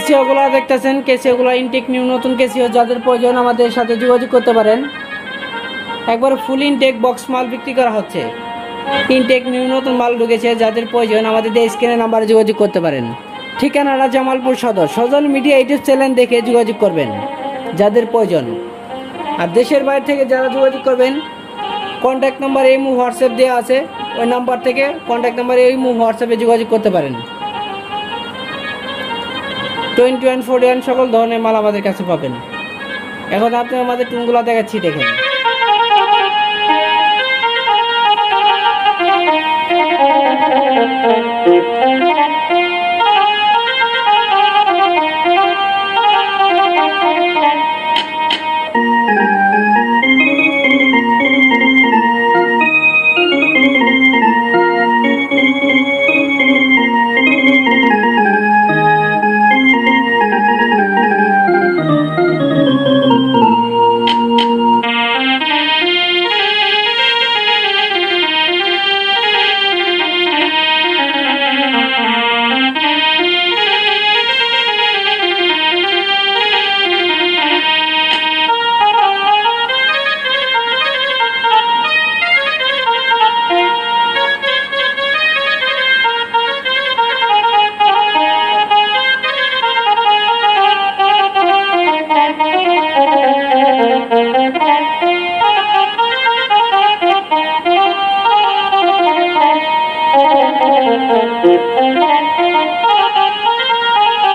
কেসিওগুলো দেখতেছেন কেসিওগুলো intact new, নতুন কেসিও যাদের প্রয়োজন আমাদের সাথে যোগাযোগ করতে পারেন। একবার ফুল ইনটেক বক্স মাল বিক্রি করা হচ্ছে। ইনটেক নিউ, নতুন মাল ঢুকেছে, যাদের প্রয়োজন আমাদের স্ক্রিনের নাম্বারে যোগাযোগ করতে পারেন। ঠিকানাটা জামালপুর সদর, সজল মিডিয়া ইউটিউব চ্যানেল দেখে যোগাযোগ করবেন, যাদের প্রয়োজন। আর দেশের বাইরে থেকে যারা যোগাযোগ করবেন কন্ট্যাক্ট নাম্বার এই মু হোয়াটসঅ্যাপ দেওয়া আছে, ওই নাম্বার থেকে কন্ট্যাক্ট নাম্বারে এই মু হোয়াটসঅ্যাপে যোগাযোগ করতে পারেন। টোয়েন্টি ওয়ান ফোর্টি ওয়ান সকল ধরনের মাল আমাদের কাছে পাবেন। এখন আপনি আমাদের টুনগুলা দেখাচ্ছি, দেখেন।